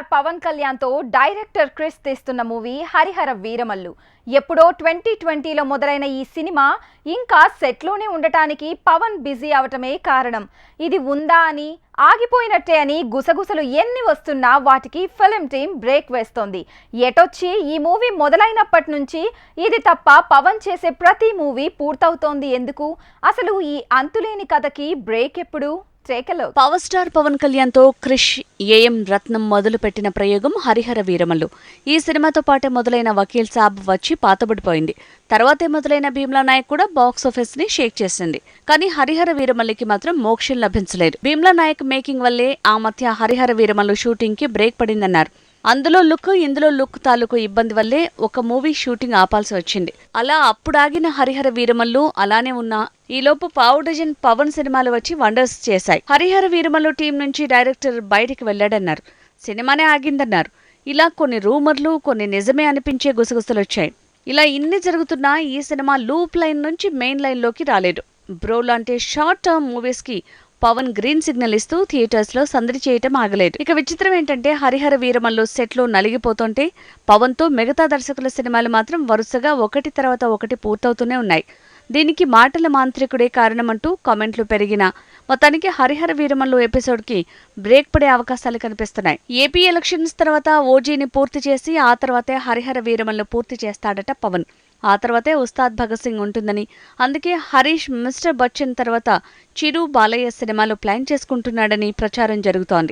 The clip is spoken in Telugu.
స్టార్ పవన్ కళ్యాణ్తో డైరెక్టర్ క్రిస్ తీస్తున్న మూవీ హరిహర వీరమల్లు. ఎప్పుడో ట్వంటీ ట్వంటీలో మొదలైన ఈ సినిమా ఇంకా సెట్లోనే ఉండటానికి పవన్ బిజీ అవటమే కారణం. ఇది ఉందా అని ఆగిపోయినట్టే అని గుసగుసలు ఎన్ని వస్తున్నా వాటికి ఫిలిం టీం బ్రేక్ వేస్తోంది. ఎటొచ్చి ఈ మూవీ మొదలైనప్పటి నుంచి ఇది తప్ప పవన్ చేసే ప్రతి మూవీ పూర్తవుతోంది ఎందుకు? అసలు ఈ అంతులేని కథకి బ్రేక్ ఎప్పుడు పవర్ స్టార్ పవన్ కళ్యాణ్తో క్రిష్ ఏఎం రత్నం మొదలు పెట్టిన ప్రయోగం హరిహర వీరమల్లు. ఈ సినిమాతో పాటే మొదలైన వకీల్ సాబ్ వచ్చి పాతబడిపోయింది. తర్వాతే మొదలైన భీమ్లా నాయక్ కూడా బాక్స్ ఆఫీస్ని షేక్ చేసింది. కానీ హరిహర వీరమల్లికి మాత్రం మోక్షం లభించలేదు. భీమ్లా నాయక్ మేకింగ్ వల్లే ఆ మధ్య హరిహర వీరమల్లు షూటింగ్కి బ్రేక్ పడిందన్నారు. అందులో లుక్ ఇందులో లుక్ తాలూకు ఇబ్బంది వల్లే ఒక మూవీ షూటింగ్ ఆపాల్సి వచ్చింది. అలా అప్పుడాగిన హరిహర వీరమల్లు అలానే ఉన్న ఈలోపు పావు డజన్ పవన్ సినిమాలు వచ్చి వండర్స్ చేశాయి. హరిహర వీరమల్లు టీం నుంచి డైరెక్టర్ బయటికి వెళ్ళాడన్నారు సినిమానే ఆగిందన్నారు. ఇలా కొన్ని రూమర్లు కొన్ని నిజమే అనిపించే గుసగుసలు వచ్చాయి. ఇలా ఇన్ని జరుగుతున్నా ఈ సినిమా లూప్ లైన్ నుంచి మెయిన్ లైన్లోకి రాలేదు. బ్రో లాంటి షార్ట్ టర్మ్ మూవీస్కి పవన్ గ్రీన్ సిగ్నల్ ఇస్తూ థియేటర్స్లో సందడి చేయటం ఆగలేదు. ఇక విచిత్రం ఏంటంటే హరిహర వీరమల్లు సెట్లో నలిగిపోతుంటే పవన్తో మిగతా దర్శకుల సినిమాలు మాత్రం వరుసగా ఒకటి తర్వాత ఒకటి పూర్తవుతూనే ఉన్నాయి. దీనికి మాటల మాంత్రికుడే కారణమంటూ కామెంట్లు పెరిగిన మొత్తానికి హరిహర వీరమల్లు ఎపిసోడ్కి బ్రేక్ పడే అవకాశాలు కనిపిస్తున్నాయి. ఏపీ ఎలక్షన్స్ తర్వాత ఓజీని పూర్తి చేసి ఆ తర్వాతే హరిహర వీరమల్లు పూర్తి చేస్తాడట పవన్. ఆ తర్వాతే ఉస్తాద్ భగత్ సింగ్ ఉంటుందని. అందుకే హరీష్ మిస్టర్ బచ్చన్ తర్వాత చిరు బాలయ్య సినిమాలు ప్లాన్ చేసుకుంటున్నాడని ప్రచారం జరుగుతోంది.